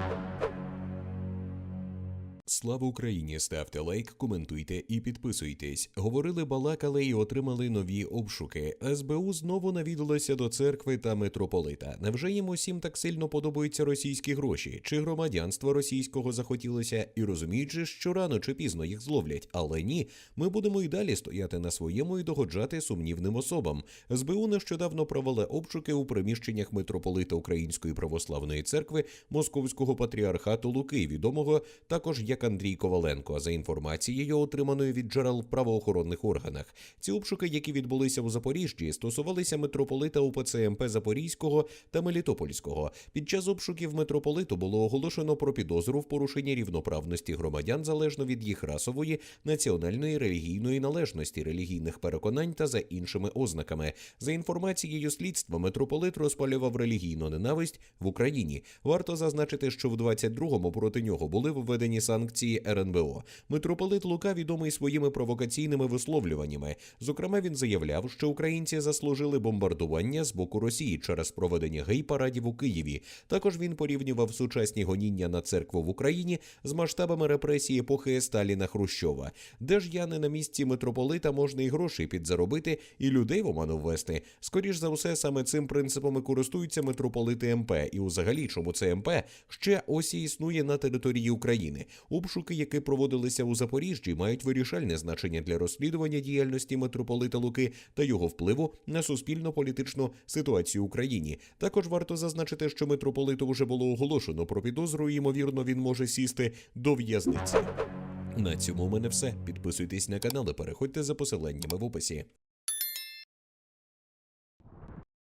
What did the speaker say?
Thank you. Слава Україні! Ставте лайк, коментуйте і підписуйтесь. Говорили, балакали і отримали нові обшуки. СБУ знову навідалося до церкви та митрополита. Невже їм усім так сильно подобаються російські гроші? Чи громадянство російського захотілося? І розуміють же, що рано чи пізно їх зловлять. Але ні, ми будемо і далі стояти на своєму і догоджати сумнівним особам. СБУ нещодавно провели обшуки у приміщеннях митрополита Української православної церкви Московського патріархату Луки, відомого також як Андрій Коваленко, за інформацією, отриманою від джерел в правоохоронних органах. Ці обшуки, які відбулися у Запоріжжі, стосувалися митрополита УПЦ МП Запорізького та Мелітопольського. Під час обшуків митрополиту було оголошено про підозру в порушенні рівноправності громадян залежно від їх расової, національної, релігійної належності, релігійних переконань та за іншими ознаками. За інформацією слідства, митрополит розпалював релігійну ненависть в Україні. Варто зазначити, що в 22-му проти нього були введені санкції РНБО. Митрополит Лука відомий своїми провокаційними висловлюваннями. Зокрема, він заявляв, що українці заслужили бомбардування з боку Росії через проведення гей-парадів у Києві. Також він порівнював сучасні гоніння на церкву в Україні з масштабами репресії епохи Сталіна Хрущова. Де ж я не на місці митрополита можна і грошей підзаробити, і людей в оману ввести. Скоріш за все, саме цим принципом і користуються митрополити МП. І взагалі, чому це МП ще ось існує на території України. Обшуки, які проводилися у Запоріжжі, мають вирішальне значення для розслідування діяльності митрополита Луки та його впливу на суспільно-політичну ситуацію в Україні. Також варто зазначити, що митрополиту вже було оголошено про підозру. і, Ймовірно, він може сісти до в'язниці. На цьому у мене все. Підписуйтесь на канал і переходьте за посиланнями в описі.